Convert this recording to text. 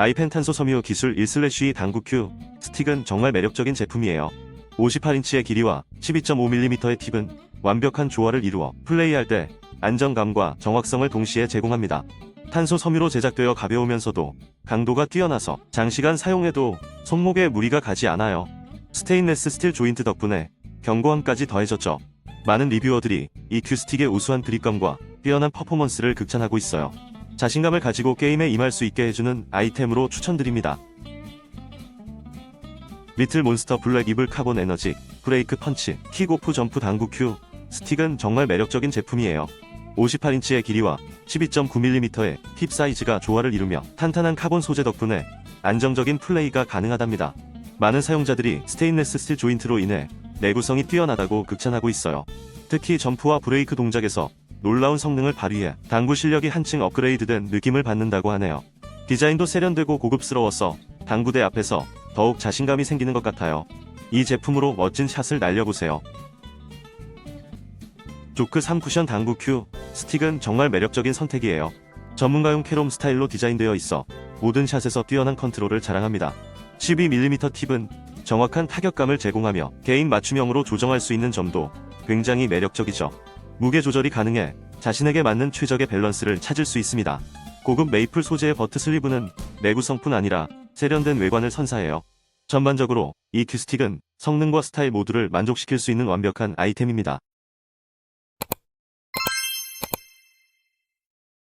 아이펜 탄소 섬유 기술 1/2 당구 큐 스틱은 정말 매력적인 제품이에요. 58인치의 길이와 12.5mm의 팁은 완벽한 조화를 이루어 플레이할 때 안정감과 정확성을 동시에 제공합니다. 탄소 섬유로 제작되어 가벼우면서도 강도가 뛰어나서 장시간 사용해도 손목에 무리가 가지 않아요. 스테인레스 스틸 조인트 덕분에 견고함까지 더해졌죠. 많은 리뷰어들이 이 큐스틱의 우수한 그립감과 뛰어난 퍼포먼스를 극찬하고 있어요. 자신감을 가지고 게임에 임할 수 있게 해주는 아이템으로 추천드립니다. 리틀 몬스터 블랙 이블 카본 에너지 브레이크 펀치 킥오프 점프 당구 큐 스틱은 정말 매력적인 제품이에요. 58인치의 길이와 12.9mm의 힙 사이즈가 조화를 이루며 탄탄한 카본 소재 덕분에 안정적인 플레이가 가능하답니다. 많은 사용자들이 스테인레스 스틸 조인트로 인해 내구성이 뛰어나다고 극찬하고 있어요. 특히 점프와 브레이크 동작에서 놀라운 성능을 발휘해 당구 실력이 한층 업그레이드된 느낌을 받는다고 하네요. 디자인도 세련되고 고급스러워서 당구대 앞에서 더욱 자신감이 생기는 것 같아요. 이 제품으로 멋진 샷을 날려보세요. 조크 3 쿠션 당구 큐 스틱은 정말 매력적인 선택이에요. 전문가용 캐롬 스타일로 디자인되어 있어 모든 샷에서 뛰어난 컨트롤을 자랑합니다. 12mm 팁은 정확한 타격감을 제공하며 개인 맞춤형으로 조정할 수 있는 점도 굉장히 매력적이죠. 무게 조절이 가능해 자신에게 맞는 최적의 밸런스를 찾을 수 있습니다. 고급 메이플 소재의 버트 슬리브는 내구성뿐 아니라 세련된 외관을 선사해요. 전반적으로 이 큐스틱은 성능과 스타일 모두를 만족시킬 수 있는 완벽한 아이템입니다.